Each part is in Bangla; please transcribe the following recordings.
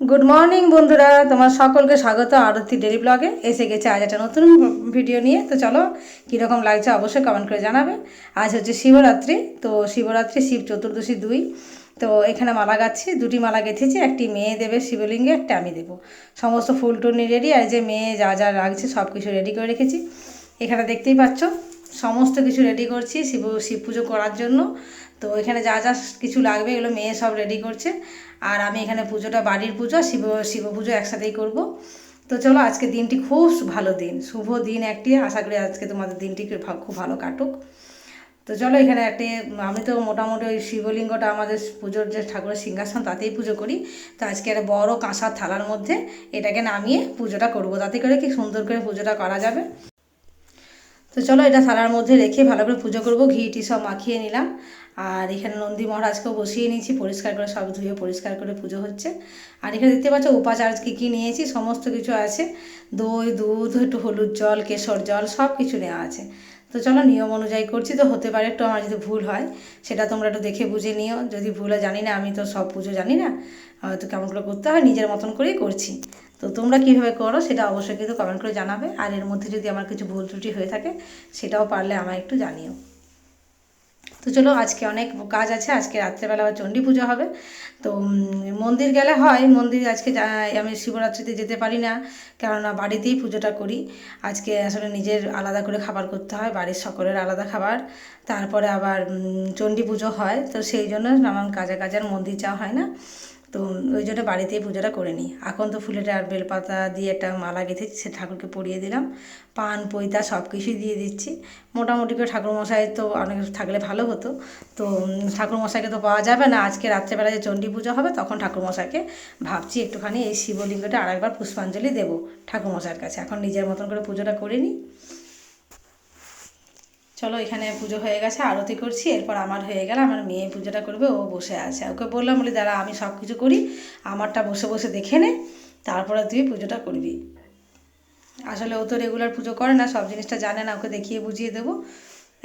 গুড মর্নিং বন্ধুরা। তোমার সকলকে স্বাগত। আরতি ডেলি ব্লগে এসে গেছে আজ একটা নতুন ভিডিও নিয়ে। তো চলো, কীরকম লাগছে অবশ্যই কমেন্ট করে জানাবে। আজ হচ্ছে শিবরাত্রি। তো শিবরাত্রি, শিব চতুর্দশী দুই। তো এখানে মালা গাচ্ছি। দুটি মালা গেঁথেছি। একটি মেয়ে দেবে শিবলিঙ্গে, একটা আমি দেবো। সমস্ত ফুল টুনি রেডি আর যে মেয়ে যা যা লাগছে সব কিছু রেডি করে রেখেছি। এখানে দেখতেই পাচ্ছ সমস্ত কিছু রেডি করছি, শিব শিব পুজো করার জন্য। তো এখানে যা যা কিছু লাগবে এগুলো মেয়ে সব রেডি করছে। আর আমি এখানে পুজোটা বাড়ির পুজো, শিব শিব পুজো একসাথেই করব। তো চলো, আজকে দিনটি খুব ভালো দিন। শুভ দিন একটি, আশা করি আজকে তোমাদের দিনটি খুব ভালো কাটুক। তো চলো, এখানে একটি, আমি তো মোটামুটি ওই শিবলিঙ্গটা আমাদের পুজোর যে ঠাকুরের সিংহাসন তাতেই পুজো করি। তো আজকে একটা বড় কাঁসার থালার মধ্যে এটাকে নামিয়ে পুজোটা করব। তাতে করে কি সুন্দর করে পুজোটা করা যাবে। তো চলো এটা থালার মধ্যে রেখে ভালো করে পুজো করব, ঘি টি সব মাখিয়ে নিলাম। আর এখানে নন্দী মহারাজকেও বসিয়ে নিয়েছি, পরিষ্কার করে সব ধুয়ে পরিষ্কার করে পুজো হচ্ছে। আর এখানে দেখতে পাচ্ছ উপাচার কী কী নিয়েছি, সমস্ত কিছু আছে। দই, দুধ, একটু হলুদ জল, কেশর জল, সব কিছু নেওয়া আছে। তো চলো নিয়ম অনুযায়ী করছি, তো হতে পারে একটু আমার যদি ভুল হয়, সেটা তোমরা একটু দেখে বুঝে নিও। যদি ভুল হয়, জানি না, আমি তো সব পুজো জানি না। হয়তো কেমন করে করতে হয়, নিজের মতন করেই করছি। তো তোমরা কীভাবে করো সেটা অবশ্যই কিন্তু কমেন্ট করে জানাবে। আর এর মধ্যে যদি আমার কিছু ভুল ত্রুটি হয়ে থাকে, সেটাও পারলে আমায় একটু জানিও। তো চলো, আজকে অনেক কাজ আছে। আজকে রাত্রেবেলা আবার চণ্ডী পুজো হবে। তো মন্দির গেলে হয়। মন্দির আজকে আমি শিবরাত্রিতে যেতে পারি না, কেননা বাড়িতেই পুজোটা করি। আজকে আসলে নিজের আলাদা করে খাবার করতে হয়, বাড়ির সকলের আলাদা খাবার। তারপরে আবার চণ্ডী পুজো হয়। তো সেই জন্য নানান কাজে কাজের মন্দির যাওয়া হয় না। তো ওই জন্য বাড়িতেই পুজোটা করে নিই। এখন তো ফুলের আর বেলপাতা দিয়ে একটা মালা গেঁথেছি সে ঠাকুরকে পরিয়ে দিলাম। পান, পৈতা সব কিছুই দিয়ে দিচ্ছি। মোটামুটি করে ঠাকুরমশাই তো অনেক থাকলে ভালো হতো। তো ঠাকুরমশাইকে তো পাওয়া যাবে না। আজকে রাত্রেবেলা যে চণ্ডী পুজো হবে, তখন ঠাকুরমশাইকে ভাবছি একটুখানি এই শিবলিঙ্গটা আরেকবার পুষ্পাঞ্জলি দেবো ঠাকুরমশাইয়ের কাছে। এখন নিজের মতন করে পুজোটা করে নিই। চলো, এখানে পুজো হয়ে গেছে, আরতি করছি, এরপর আমার হয়ে গেলে আমার মেয়ে পুজোটা করবে, ও বসে আছে। ওকে বললাম, বলি, দাঁড়া, আমি সব কিছু করি, আমারটা বসে বসে দেখে নে, তারপরে তুই পুজোটা করবি। আসলে ও তো রেগুলার পুজো করে না, সব জিনিসটা জানে না, ওকে দেখিয়ে বুঝিয়ে দেবো।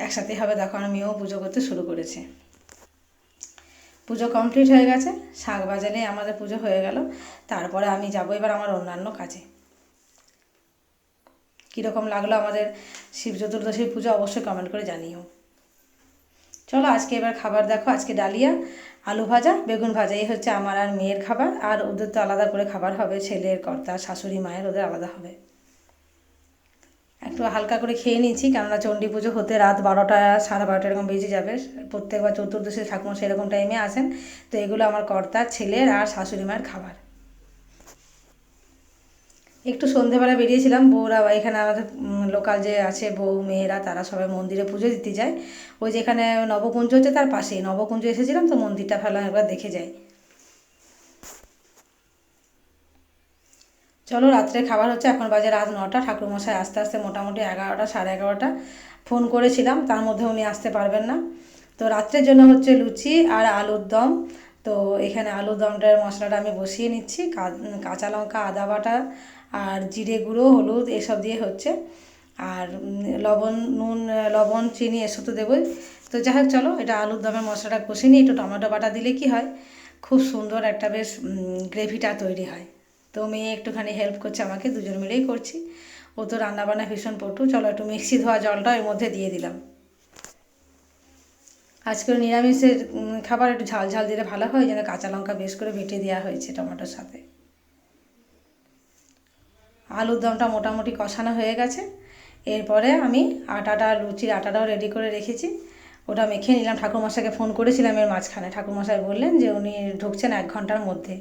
একসাথে হবে, দেখো, আমার মেয়েও পুজো করতে শুরু করেছে। পুজো কমপ্লিট হয়ে গেছে, শাক বাজালে আমাদের পুজো হয়ে গেল, তারপরে আমি যাব এবার আমার অন্যান্য কাজে। কীরকম লাগল আমাদের শিব চতুর্দশীর পুজো, অবশ্যই কমেন্ট করে জানিও। চলো, আজকে এবার খাবার দেখো। আজকে ডালিয়া, আলু ভাজা, বেগুন ভাজা। এই হচ্ছে আমার আর মেয়ের খাবার। আর ওদের তো আলাদা করে খাবার হবে, ছেলের কর্তা, শাশুড়ি, মায়ের, ওদের আলাদা হবে। একটু হালকা করে খেয়ে নিয়েছি, কেননা চণ্ডী পুজো হতে রাত বারোটা, সাড়ে বারোটা এরকম বেজে যাবে। প্রত্যেকবার চতুর্দশী ঠাকুমা সেরকম টাইমে আসেন। তো এগুলো আমার কর্তার ছেলের আর শাশুড়ি মায়ের খাবার। একটু সন্ধেবেলা বেরিয়েছিলাম, বউরা এখানে আমাদের লোকাল যে আছে বউ, মেয়েরা, তারা সবাই মন্দিরে পুজো দিতে যায়। ওই যেখানে নবকুঞ্জ হচ্ছে তার পাশেই। নবকুঞ্জ এসেছিলাম তো মন্দিরটা ফেলা একবার দেখে যাই। চলো রাত্রে খাবার হচ্ছে, এখন বাজে রাত নটা। ঠাকুরমশাই আস্তে আস্তে মোটামুটি এগারোটা, সাড়ে এগারোটা। ফোন করেছিলাম, তার মধ্যে উনি আসতে পারবেন না। তো রাত্রের জন্য হচ্ছে লুচি আর আলুর দম। তো এখানে আলুর দমটার মশলাটা আমি বসিয়ে নিচ্ছি। কাঁচা লঙ্কা, আদা বাটা আর জিরে গুঁড়ো, হলুদ, এসব দিয়ে হচ্ছে। আর লবণ, নুন, লবণ, চিনি, এসব তো দেবই। তো যাই হোক, চলো, এটা আলুর দমের মশলাটা কষে নিই একটু টমেটো বাটা দিলে কি হয়, খুব সুন্দর একটা বেশ গ্রেভিটা তৈরি হয়। তো মেয়ে একটুখানি হেল্প করছে আমাকে, দুজন মিলেই করছি। ও তো রান্নাবান্না ভীষণ পটু। চলো, একটু মিক্সি ধোয়া জলটা এর মধ্যে দিয়ে দিলাম। আজকে নিরামিষের খাবার একটু ঝাল ঝাল দিলে ভালো হয়, যেন কাঁচা লঙ্কা বেশ করে বেটে দেওয়া হয়েছে টমেটোর সাথে। আলুর দমটা মোটামুটি কষানো হয়ে গেছে। এরপরে আমি আটাটা, লুচির আটাটাও রেডি করে রেখেছি। ওটা মেখে নিলাম। ঠাকুরমশাইকে ফোন করেছিলাম এর মাঝখানে। ঠাকুরমশাই বললেন যে, উনি ঢুকছেন এক ঘণ্টার মধ্যে।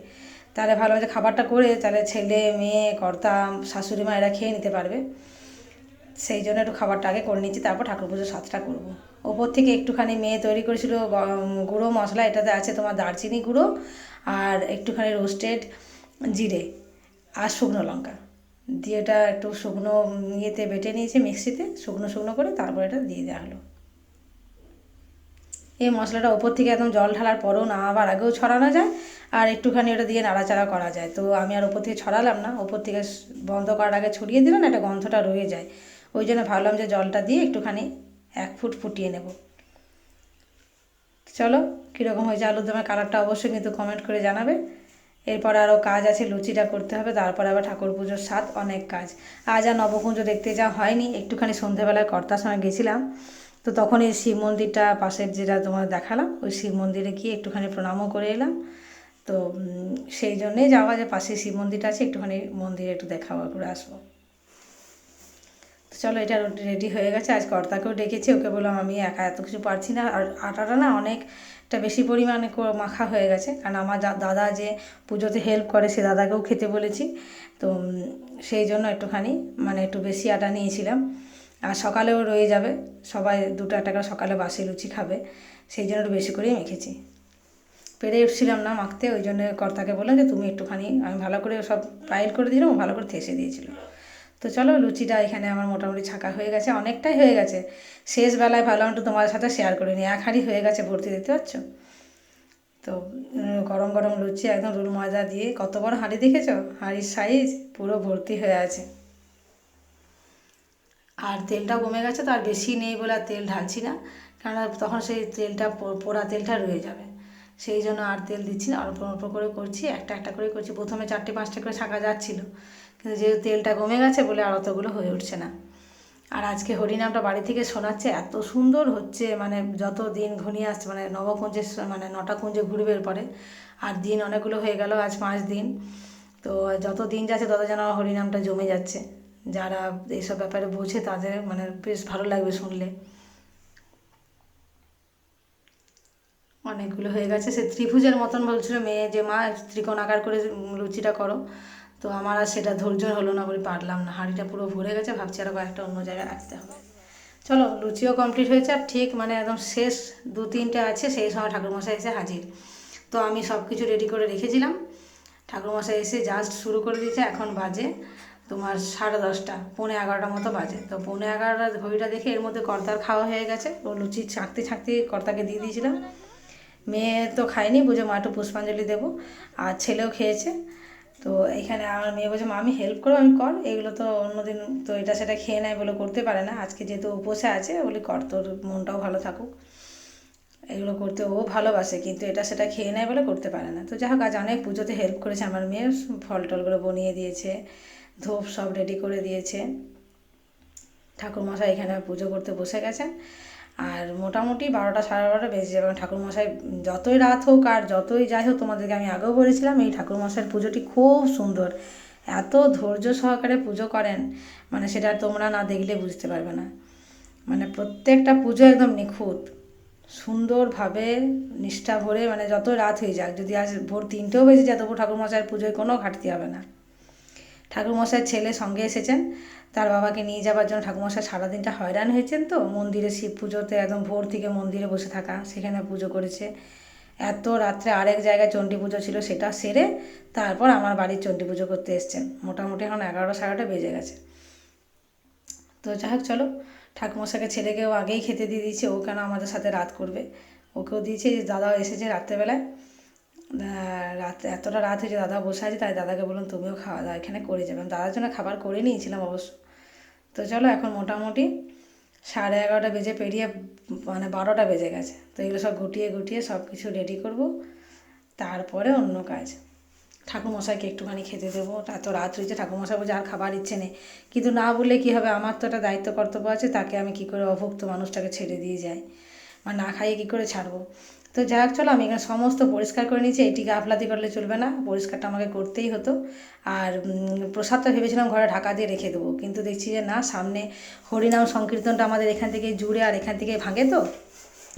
তাহলে ভালো যে খাবারটা করে তাহলে ছেলে, মেয়ে, কর্তা, শাশুড়ি মা এরা খেয়ে নিতে পারবে। সেই জন্য একটু খাবারটা আগে করে নিচ্ছি, তারপর ঠাকুর পুজোর সাতটা করব। ওপর থেকে একটুখানি মেয়ে তৈরি করেছিল গুঁড়ো মশলা। এটাতে আছে তোমার দারচিনি গুঁড়ো আর একটুখানি রোস্টেড জিরে আর শুকনো লঙ্কা। দিয়ে এটা একটু শুকনো ইয়েতে বেটে নিয়েছি মিক্সিতে, শুকনো শুকনো করে তারপর এটা দিয়ে দেওয়া হলো। এই মশলাটা ওপর থেকে একদম জল ঢালার পরেও না আবার আগেও ছড়ানো যায় আর একটুখানি ওটা দিয়ে নাড়াচাড়া করা যায়। তো আমি আর ওপর থেকে ছড়ালাম না, ওপর থেকে বন্ধ করার আগে ছড়িয়ে দিলাম, একটা গন্ধটা রয়ে যায়। ওই জন্য ভাবলাম যে জলটা দিয়ে একটুখানি এক ফুট ফুটিয়ে নেব। চলো, কীরকম হয়েছে আলুর দমের কালারটা অবশ্যই কিন্তু কমেন্ট করে জানাবে। এরপর আরও কাজ আছে, লুচিটা করতে হবে, তারপর আবার ঠাকুর পুজোর সাথ অনেক কাজ। আজ আর নবকুঞ্জ দেখতে যাওয়া হয়নি, একটুখানি সন্ধেবেলায় কর্তার সঙ্গে গেছিলাম। তো তখন এই শিব মন্দিরটা পাশের যেটা তোমার দেখালাম, ওই শিব মন্দিরে গিয়ে একটুখানি প্রণামও করে এলাম। তো সেই জন্যেই যাওয়া যে পাশে শিব মন্দিরটা আছে, একটুখানি মন্দিরে একটু দেখা করে আসব। তো চলো, এটা রেডি হয়ে গেছে, আজ কর্তাকেও ডেকেছি, ওকে বললাম আমি একা এত কিছু পারছি না, আর আটাটা না অনেকটা বেশি পরিমাণে মাখা হয়ে গেছে। কারণ আমার দাদা যে পুজোতে হেল্প করে, সে দাদাকেও খেতে বলেছি। তো সেই জন্য একটুখানি মানে একটু বেশি আটা নিয়েছিলাম। আর সকালেও রয়ে যাবে। সবাই দুটো একটা করে সকালে বাসি লুচি খাবে। সেই জন্য একটু বেশি করেই মেখেছি পেরে উঠছিলাম না মাখতে, ওই জন্য কর্তাকে বললাম যে, তুমি একটুখানি, আমি ভালো করে সব পাইল করে দিলাম ভালো করে থেসে দিয়েছিল। তো চলো লুচিটা এখানে আমার মোটামুটি ছাকা হয়ে গেছে, অনেকটাই হয়ে গেছে। শেষ বেলায় ভাবলাম একটু তোমার সাথে শেয়ার করে নিই। এক হাঁড়ি হয়ে গেছে ভর্তি দিতে পারছ তো গরম গরম লুচি, একদম রুল ময়দা দিয়ে। কত বড় হাঁড়ি দেখেছ? হাঁড়ির সাইজ পুরো ভর্তি হয়ে আছে। আর তেলটা কমে গেছে তো আর বেশি নেই বলে আর তেল ঢালছি না। কারণ তখন সেই তেলটা পোড়া তেলটা রয়ে যাবে। সেই জন্য আর তেল দিচ্ছি না, অল্প অল্প করে করছি, একটা একটা করে করছি। প্রথমে চারটে পাঁচটা করে ছাঁকা যাচ্ছিল। কিন্তু যেহেতু তেলটা কমে গেছে বলে আর অতগুলো হয়ে উঠছে না। আর আজকে হরিনামটা বাড়ি থেকে শোনাচ্ছে, এত সুন্দর হচ্ছে মানে যত দিন ঘনিয়ে আসছে মানে নবকুঞ্জে মানে নটা কুঞ্জে ঘুরবে পরে আর দিন অনেকগুলো হয়ে গেল আজ পাঁচ দিন। তো যত দিন যাচ্ছে, তত যেন হরিনামটা জমে যাচ্ছে। যারা এইসব ব্যাপারে বোঝে, তাদের মানে বেশ ভালো লাগবে শুনলে। অনেকগুলো হয়ে গেছে, সে ত্রিভুজের মতন বলছিল মেয়ে, যে মা ত্রিকোণ আকার করে লুচিটা করো। তো আমার আর সেটা ধৈর্য হলো না বলে পারলাম না। হাঁড়িটা পুরো ভরে গেছে, ভাবছি আরও কয়েকটা অন্য জায়গায় রাখতে হবে। চলো, লুচিও কমপ্লিট হয়েছে আর ঠিক মানে একদম শেষ দু তিনটে আছে, সেই সময় ঠাকুরমশাই এসে হাজির। তো আমি সব কিছু রেডি করে রেখেছিলাম। ঠাকুরমশাই এসে জাস্ট শুরু করে দিয়েছে, এখন বাজে তোমার সাড়ে দশটা, পৌনে এগারোটা মতো বাজে। তো পৌনে এগারোটা ঘড়িটা দেখে এর মধ্যে কর্তার খাওয়া হয়ে গেছে। ও লুচি ছাঁকতে ছাঁকতে কর্তাকে দিয়ে দিয়েছিলাম। মেয়ে তো খায়নি বুঝে মা একটু পুষ্পাঞ্জলি দেবো। আর ছেলেও খেয়েছে। তো এখানে আমার মেয়ে বলছে মা আমি হেল্প করব আমি কর। এগুলো তো অন্যদিন তো এটা সেটা খেয়ে নেয় বলে করতে পারে না। আজকে যেহেতু উপসে আছে বলি, কর, তোর মনটাও ভালো থাকুক। এগুলো করতে ও ভালোবাসে, কিন্তু এটা সেটা খেয়ে নেয় বলে করতে পারে না। তো যাই হোক, আজ অনেক পুজোতে হেল্প করেছে আমার মেয়ে ফল টলগুলো বনিয়ে দিয়েছে, ধূপ সব রেডি করে দিয়েছে। ঠাকুরমশাই এখানে পুজো করতে বসে গেছেন। আর মোটামুটি বারোটা সাড়ে বারোটা বেজে যাবে। কারণ ঠাকুরমশাই যতই রাত হোক আর যতই যাই হোক তোমাদেরকে আমি আগেও বলেছিলাম, এই ঠাকুরমশাইয়ের পুজোটি খুব সুন্দর। এত ধৈর্য সহকারে পুজো করেন মানে সেটা তোমরা না দেখলে বুঝতে পারবে না। মানে প্রত্যেকটা পুজো একদম নিখুঁত, সুন্দরভাবে নিষ্ঠা ভরে মানে যত রাত হয়ে যাক, যদি আজ ভোর তিনটেও বেজে যায়, তবু ঠাকুরমশাইয়ের পুজোয় কোনো ঘাটতি হবে না। ঠাকুরমশাইয়ের ছেলে সঙ্গে এসেছেন। তার বাবাকে নিয়ে যাওয়ার জন্য ঠাকুরমশাই সারাদিনটা হয়রান হয়েছেন তো। মন্দিরে শিব পুজোতে একদম ভোর থেকে মন্দিরে বসে থাকা, সেখানে পুজো করেছে। এত রাত্রে আরেক জায়গায় চণ্ডী পুজো ছিল, সেটা সেরে তারপর আমার বাড়ির চণ্ডী পুজো করতে এসছেন। মোটামুটি এখন এগারোটা সাড়ে বেজে গেছে। তো যাই হোক, চলো। ঠাকুমশাকে ছেলেকেও আগেই খেতে দিয়ে দিয়েছে, ও কেন আমাদের সাথে রাত করবে? ওকেও দিয়েছে যে দাদাও এসেছে রাত্রেবেলায়। রাত, এতটা রাত হয়েছে, দাদা বসে আছে, তাই দাদাকে বলুন তুমিও খাওয়া দাওয়া এখানে করে যাবে। দাদার জন্য খাবার করে নিয়েছিলাম অবশ্য। তো চলো, এখন মোটামুটি সাড়ে এগারোটা বেজে পেরিয়ে মানে বারোটা বেজে গেছে। তো এগুলো সব গুটিয়ে গুটিয়ে সব কিছু রেডি করব। তারপরে অন্য কাজ। ঠাকুরমশাইকে একটুখানি খেতে দেবো। এত রাত হয়েছে ঠাকুরমশাই বলছে আর খাবার ইচ্ছে নেই। কিন্তু না বললে কী হবে, আমার তো একটা দায়িত্ব কর্তব্য আছে, তাকে আমি কী করে অভুক্ত মানুষটাকে ছেড়ে দিয়ে যাই? বা না খাইয়ে কী করে ছাড়বো? তো যাই হোক, চলো আমি এখানে সমস্ত পরিষ্কার করে নিয়েছি এটিকে গাফলাতি করলে চলবে না, পরিষ্কারটা আমাকে করতেই হতো। আর প্রসাদটা ভেবেছিলাম ঘরে ঢাকা দিয়ে রেখে দেবো, কিন্তু দেখছি যে না, সামনে হরিনাম সংকীর্তনটা আমাদের এখান থেকে জুড়ে আর এখান থেকে ভাঙে তো।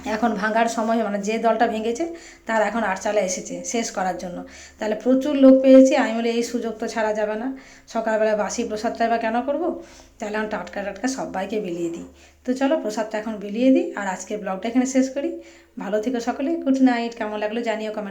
এখন ভাঙার সময় মানে যে দলটা ভেঙেছে তার এখন আটচালা এসেছে শেষ করার জন্য। তাহলে প্রচুর লোক পেয়েছি। আমি বলি, এই সুযোগ তো ছাড়া যাবে না। সকালবেলা বাসি প্রসাদটা এবার কেন করব? তাহলে এখন টাটকা টাটকা সবাইকে বিলিয়ে দিই। তো চলো প্রসাদটা এখন বিলিয়ে দিই। আর আজকে ব্লগটা এখানে শেষ করি। ভালো থেকো সকলে। Good night. কেমন লাগল জানিও কমেন্ট